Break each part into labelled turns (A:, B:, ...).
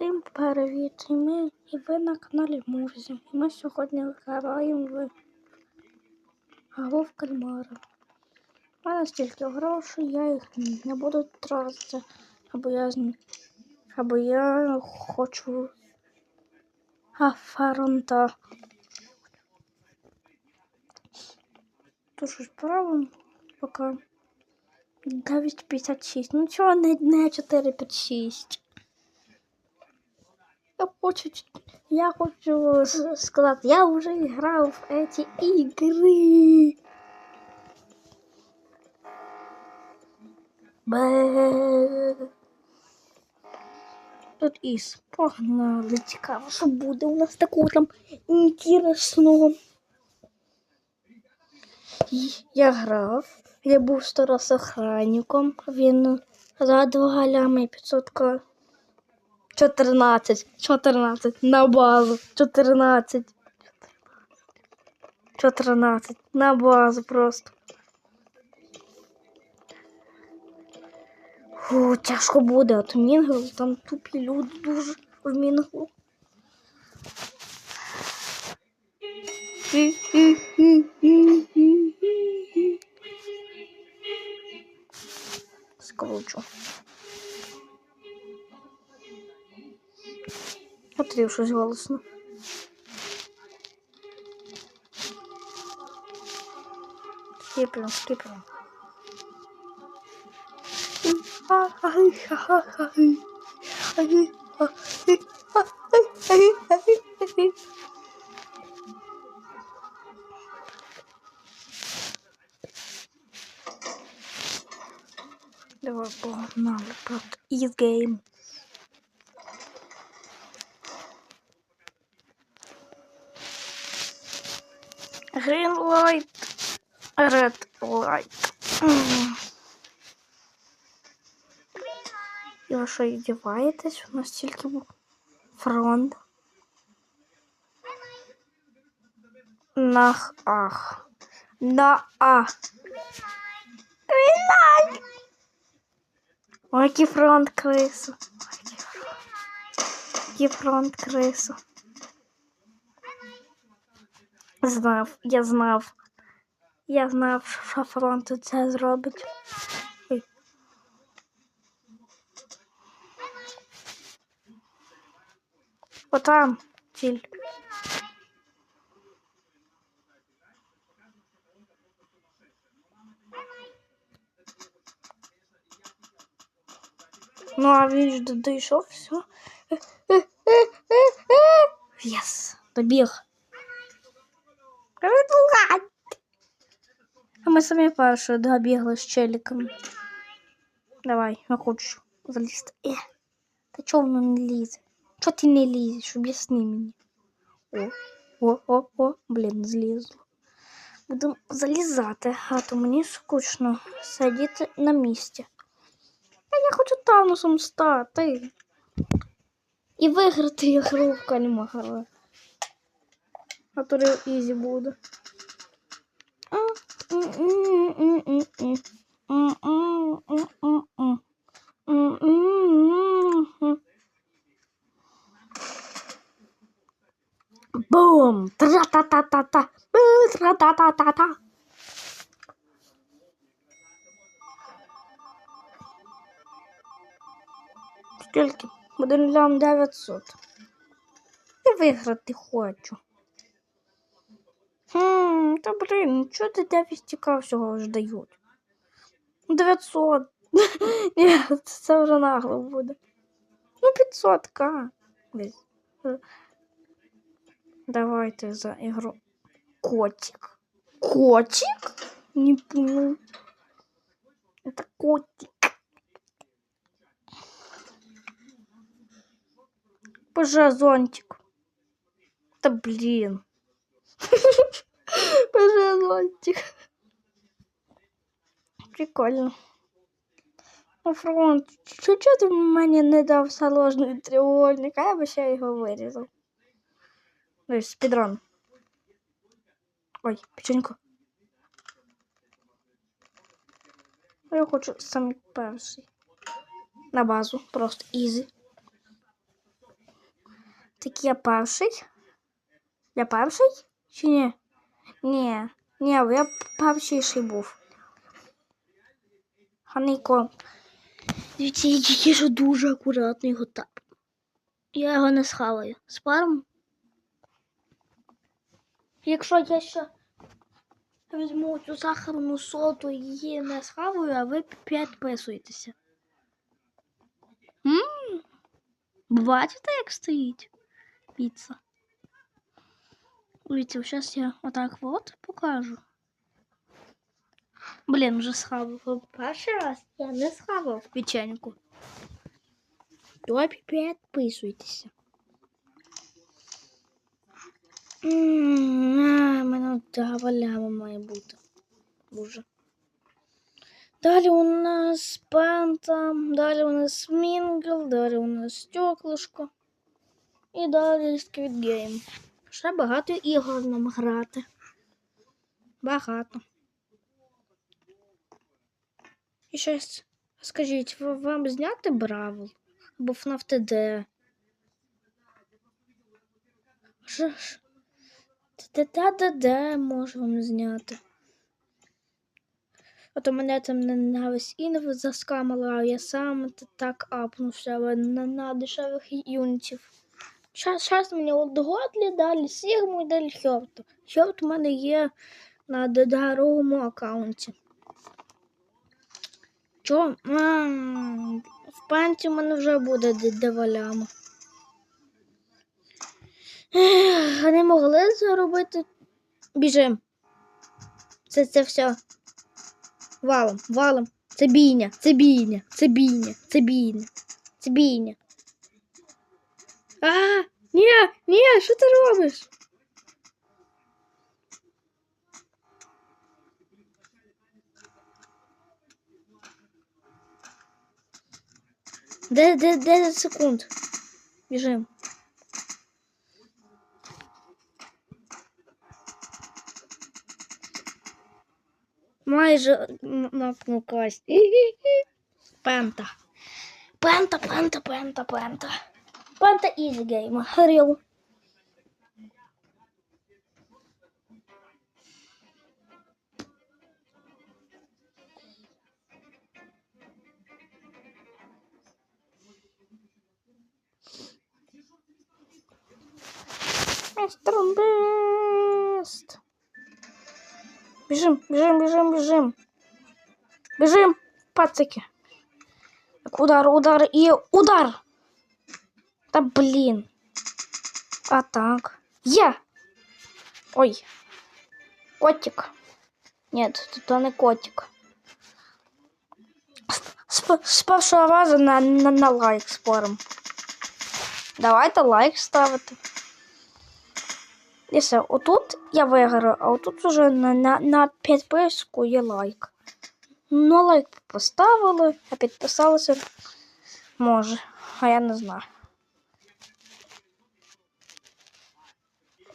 A: Всім привіт! І ми і ви на каналі Мурзі. І ми сьогодні граємо в гру в кальмара. У мене стільки грошей, я їх не буду тратити, або я, або я хочу афаронта. Тож справа поки 9.56. Ну чого не 4.56? Я хочу, я хочу с- сказати, я вже грав в эти ігри. Бе. Тут із погнали, цікаво, що буде у нас такого там інтересного. Я грав, я був сто раз охранником, він за два галями 500 к 14, 14 на базу, 14. 14 на базу просто. Фу, тяжко буде, то Мінгл, там тупі люди дуже в Мінглу. Скручу. Отрів щось голосно. Скиплю, скиплю. Давай погнали просто із гейм. Green light, red light. І ви що, іздіваєтесь? У нас тільки фронт. Нах ах. На а. Грінлайт! Ой, фронт крису. Який фронт крису. Знав, я знав. Я знав, що фронт це зробить. Ой. Отам ціль. Ну, а він ж д- дійшов, все. Єс, добіг. Ми самі перші добігли з челіком. Давай, я хочу залізти. Е, та чого воно не лізе? Чого ти не лізеш? Об'ясни мені. О, о, о, о, блін, злізло. Буду залізати, а то мені скучно сидіти на місці. А я хочу Танусом стати. І виграти ігру в кальмара. А то ізі буде. Бум! Тра-та-та-та-та! Тра-та-та-та-та! Скільки? Один лям 900. Я виграти хочу. Блін, чого ти 9 к всього ж дають? 900. Ні, це вже нагло буде. Ну, 500 к. Десь. Е, Давайте за ігру. Котик. Котик? Не понял. Это котик. Боже, зонтик. Да блин. Боже, зонтик. Прикольно. Ну, фронт, чого ти мені не дав заложний треугольник, а я би ще його вирізав. Ну, спідран. Ой, печенько. Я хочу самий перший. На базу, просто ізі. Так я перший? Я перший? Чи ні? Ні. Ні, я перший був. Ханейко. Дивіться, я тільки що дуже акуратно його тап. Я його не схаваю. Спарм. Якщо я ще візьму цю сахарну соту і її не схаваю, а ви підписуєтеся. Бачите, як стоїть піца? Дивіться, зараз я отак от покажу. Блін, вже схавав. Перший раз я не схавав печеньку. То підписуйтеся. М, А, мене валяма має бути. Боже. Далі у нас панта, далі у нас мінгл, далі у нас стеклишко. І далі Squid Game. Ще багато ігор нам грати. Багато. І щось скажіть, вам зняти Бравл? Або FNAF TD? Що ж? Та-та-та-та, можу вам зняти. А то мене там на, на весь інв заскамила, а я сам так апнувся на, на дешевих юнітів. Щас мені от Готлі, далі Сігму і далі Хьопту. Хьопт у мене є на дорогому аккаунті. Чо? А, в панті у мене вже буде деваляма. Не могли заробити. Біжим. Це, це все. Валом, валом. Це бійня, це бійня, це бійня, це бійня, це бійня. А, ні, ні, що ти робиш? Де, де, 10 секунд. Біжим. Майже м- напнув кость. Пента. Пента, пента, пента, пента. Панта Изи Гейма. Хрил. Стромбест. Бежим, бежим, бежим, бежим. Бежим, пацаки. Удар, удар и удар. Да блин. А так. Я. Ой. Котик. Нет, это не котик. С першого разу на, на, на лайк спорим. Давайте лайк ставити. І все, отут я виграю, а отут уже на, на, на підписку є лайк. Ну, лайк поставили, а підписалися може, а я не знаю.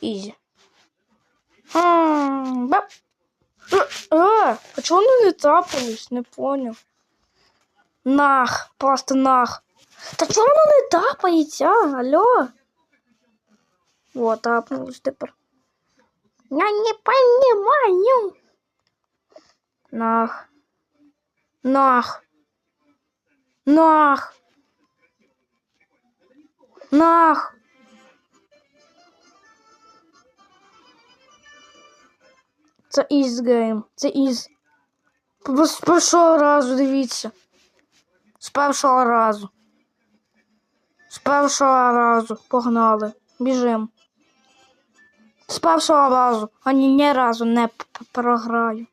A: Ізі. М, бап. Е, е, А чого вони не тапались? Не поняв. Нах, просто нах. Та чого воно не тапається? Алло? Вот, тапнулось тепер. Я не понимаю. Нах. Нах. Нах. Нах. Це із гейм. Це із. З першого разу, дивіться. З першого разу. З першого разу. Погнали. Біжим. З першого разу. А ні, разу не програю.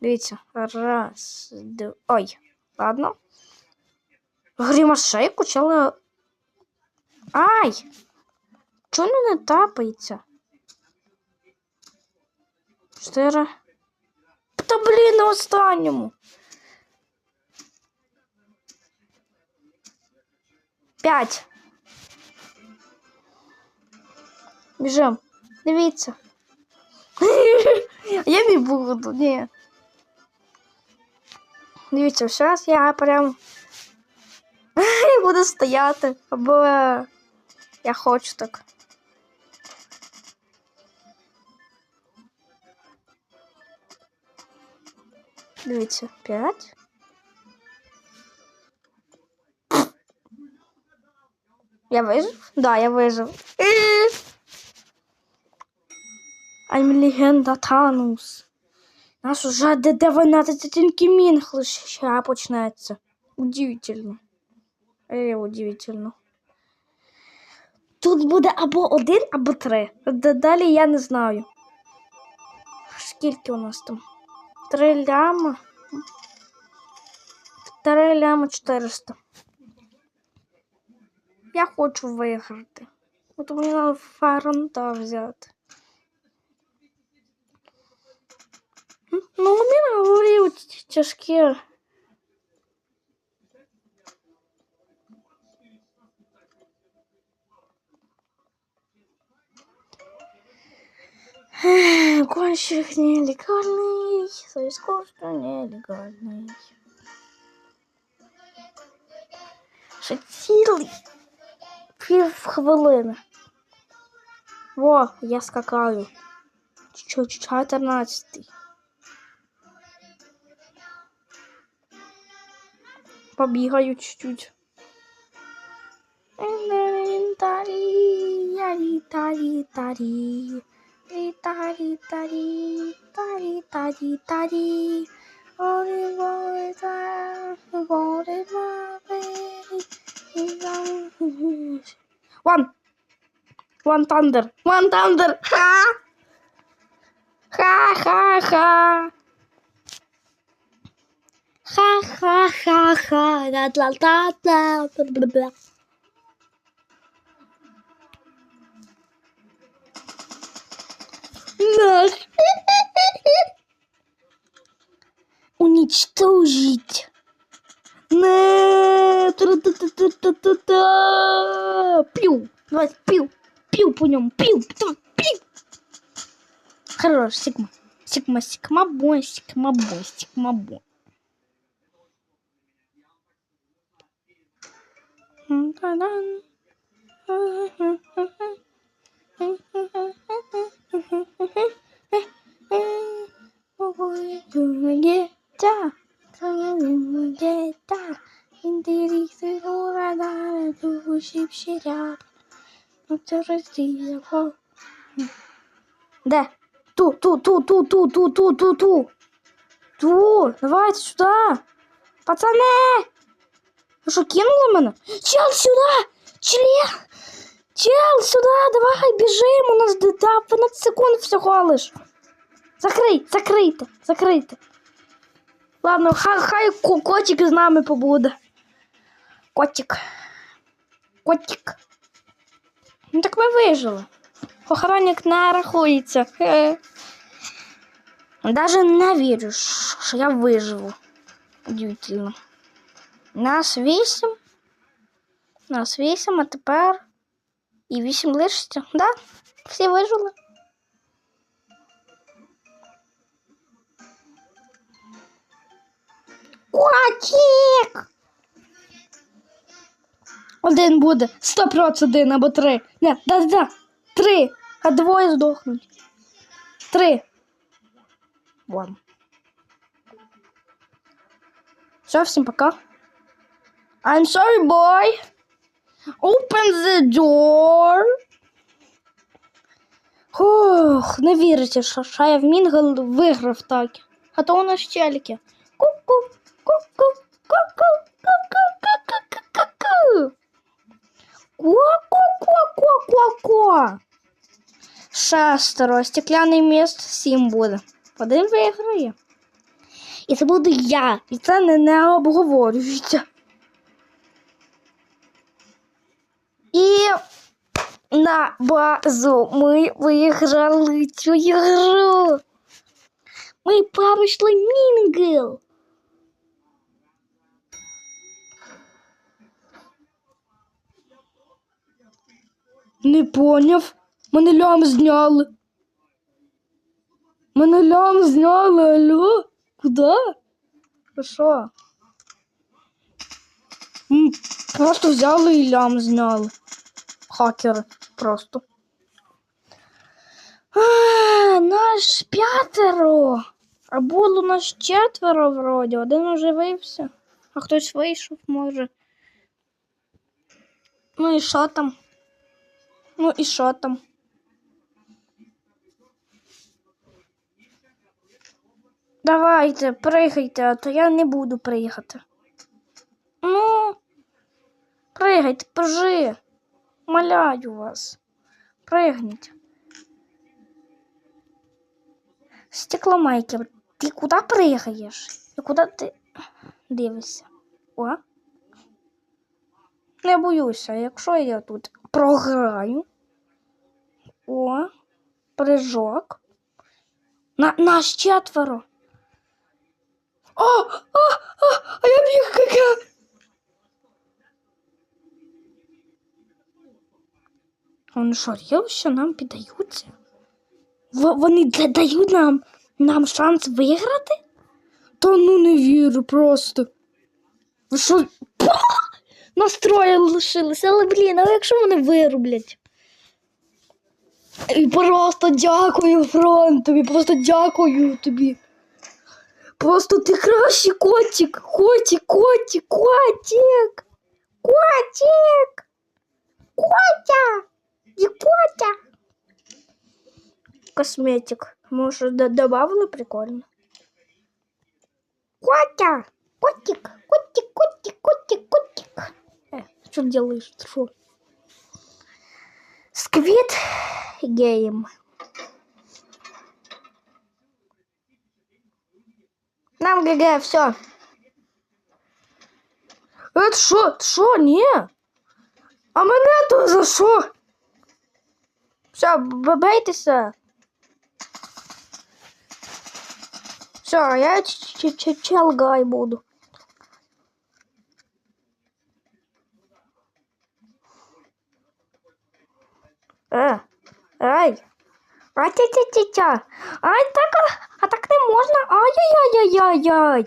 A: Дивіться. Раз, два. Ой. Ладно. Грімашей почали. Ай! Чого не тапається? Чотири. Та блін, на останньому. П'ять. Біжим. Дивіться. Я не буду, ні. Дивіться, зараз я прям буду стояти. Або Я хочу так. Дивіться, п'ять. Я вижив? Да, я вижив. I'm легенда Танус. Нас уже до 12 тільки мінг лише почнеться. Удивительно. Е, удивительно. Тут буде або один, або три. Далі я не знаю. Скільки у нас там? Три ляма. 2 ляма 400. Я хочу виграти. От мені треба фаронта взяти. Ну, Ну, мене говорив тяжкі. Гонщик нелегальный, за искусство нелегальный. Ще цілий пів. Во, я скакаю. Чо- 14. Побігаю чуть-чуть. Tari tari tari tari tari tari Ori ta bore ma be One. One thunder. One thunder. Ha! Ha ha ha. Ha ha ha ha. Da da da da. Наш. Уничтожить. Не. Тра-та-та-та-та-та. Пью. Давай, пью. Пью по нему. Пью. Пью. Хорош, сигма. Сигма, сигма, бой, сигма, бой, сигма, бой. Та-дан. Де? Ту, ту, ту, ту, ту, ту, ту, ту, ту. Ту, давайте сюда. Пацаны! Ви що, кинули мене? Чел, сюда! Член! Чел, сюда, давай, біжимо, у нас да, 15 секунд всього лиш. Закрий, закрийте, закрийте. Ладно, хай, хай котик з нами побуде. Котик. Котик. Ну так ми вижили. Охранник не рахується. Даже не вірю, що я виживу. Удивительно. Нас вісім. Нас вісім, а тепер і вісім лишиться. Да? Всі вижили. Котик! Один буде. Сто процентів один або три. Не, да, да. Три. А двоє здохнуть. Три. Вон. Все, всім пока. I'm sorry, boy. Open the door. Ох, не вірите, що, що я в Мінгл виграв так. А то у нас челіки. Ку-ку, ку-ку, ку-ку, ку-ку, ку-ку, ку-ку. Ку-ку-ку-ку-ку. Шестеро. Стекляний міст сім буде. Один виграє. І це буду я. І це не, не обговорюється. І на базу ми виграли цю ігру. Ми пройшли Мінгл. Не поняв. Мене лям зняли. Мене лям зняли, алло? Куда? Що? Просто взяли і лям зняли. Хакери просто. А, наш п'ятеро. А було нас четверо вроді. Один уже вився. А хтось вийшов, може. Ну і що там? Ну і що там? Давайте, пригайте, а то я не буду приїхати. Ну, пригайте, пожи. Моляю вас. Пригніть. Стекломайкер, ти куди приїхаєш? І куди ти дивишся? О? Не боюся, якщо я тут програю. О, прыжок. На, нас четверо. О, о, о, а я біг как я. Вони що, рівно нам піддаються? Вони да- дають нам, нам шанс виграти? Та ну не вірю просто. Ви що? Настрої лишилися, але блін, а якщо мене вирублять? І просто дякую фронтові, просто дякую тобі. Просто ти кращий котик, котик, котик, котик, котик, котя, і котя. Косметик. Може, д- добавили прикольно. Котя, котик, котик, котик, котик, котик. Э, что делаешь? Что? Сквит гейм. Нам ГГ, все. Это что? Что? Не. А мене то за що? Все, бейтеся. Все, я ч- ч- ч- челгай буду. Е, ай. А тя тя тя тя Ай, так, а, а так не можна. Ай-яй-яй-яй-яй.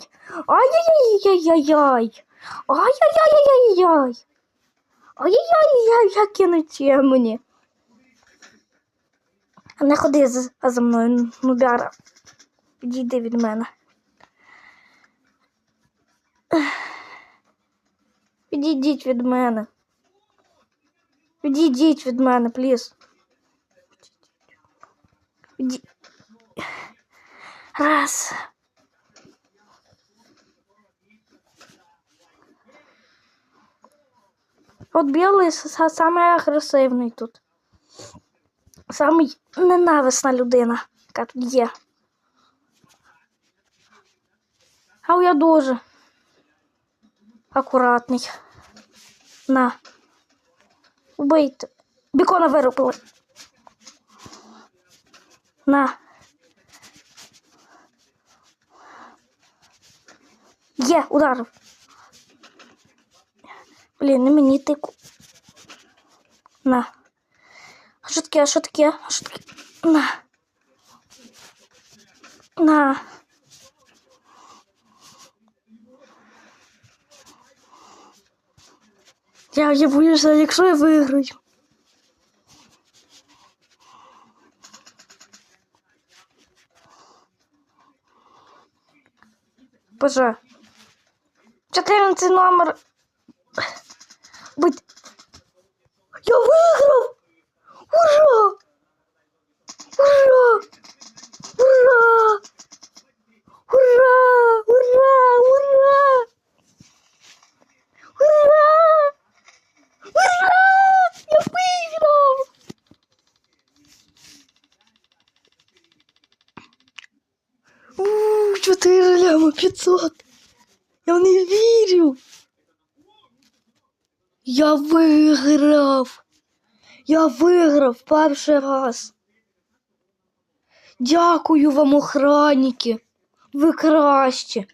A: Ай-яй-яй-яй-яй. Ай-яй-яй-яй-яй. Ай-яй-яй-яй, які не Не ходи за, мною, нубяра. Відійди від мене. Відійдіть від мене. Відійдіть від мене, пліз. Відій... Раз. От білий с- с- самий агресивний тут. Самий ненависна людина, яка тут є. А я дуже акуратний. На. Убийте. Бікона виробили. На. Є, ударив. Блін, не мені тику. На. А що таке, а що таке? А що таке? На. На. Я, я боюся, якщо я виграю. Боже. 14 номер. Будь. Я виграв! Я виграв перший раз. Дякую вам, охранники. Ви кращі.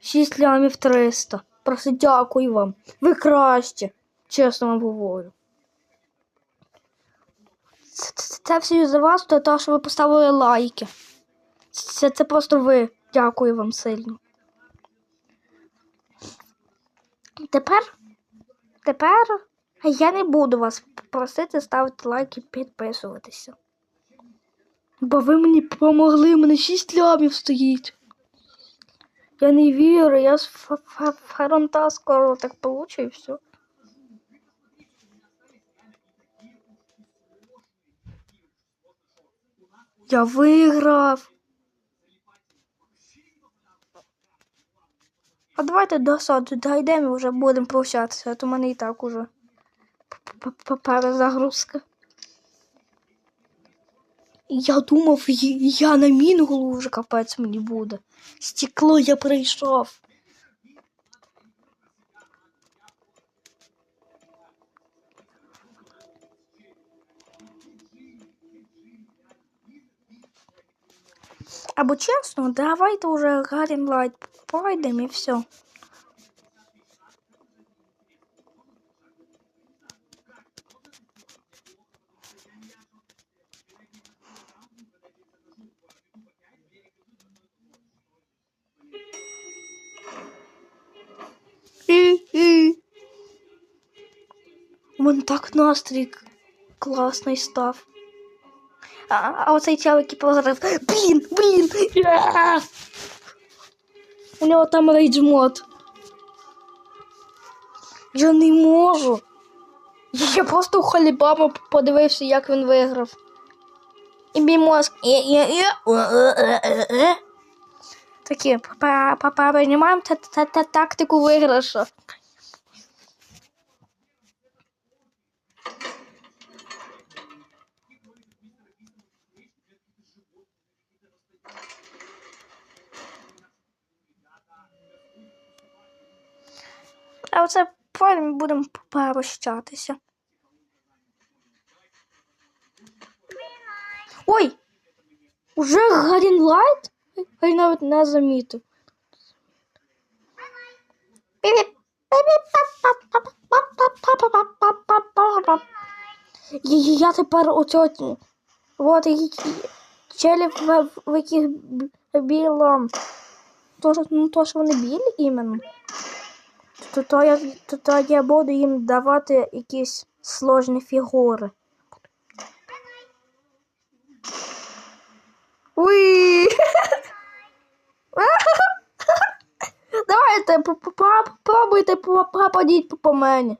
A: 6 лямів 300. Просто дякую вам. Ви кращі. Чесно вам говорю. Це, це, це все за вас, то те, що ви поставили лайки. Це, це просто ви. Дякую вам сильно. Тепер, тепер А я не буду вас просити ставити лайк і підписуватися. Бо ви мені допомогли, мене 6 лямів стоїть. Я не вірю, я з фронта скоро так получу і все. Я виграв. А давайте до саду дійдемо і вже будемо прощатися, а то мене і так уже перезагрузка. Я думав, я- на мінгулу вже капець мені буде. Стекло я прийшов. Або чесно, давайте уже Гарін Лайт пройдемо і все. Мене так настрій класний став. А, а оцей чел, який позарив. Блін, блін. У нього там рейдж мод. Я не можу. Я просто у Халібама подивився, як він виграв. І мій мозк. Е, е, е, е, е, е, е. Такі, переймаємо тактику виграшу. А оце потім будемо прощатися. Ой! Уже Гарінлайт? Я навіть не замітив. Я, тепер у тьоті. Вот і челі в, яких біло. То, що- ну, то, що вони білі іменно. То, то, я, то, то я буду їм давати якісь сложні фігури. Уй! Давайте, п- п- п- пробуйте п- попадіть по- по мені.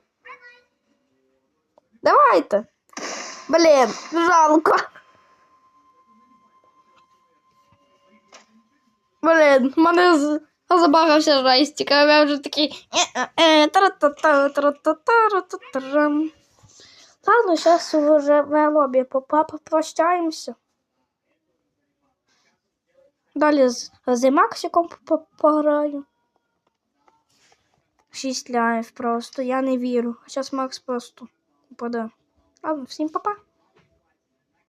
A: Давайте. Блін, жалко. Блін, мене з- забагався жестик, а я вже такий. Ладно, зараз вже в лобі попрощаємося. Далі з, з Максиком пограю. Шість ляїв просто, я не вірю. Зараз Макс просто упаде. Ладно, всім па-па.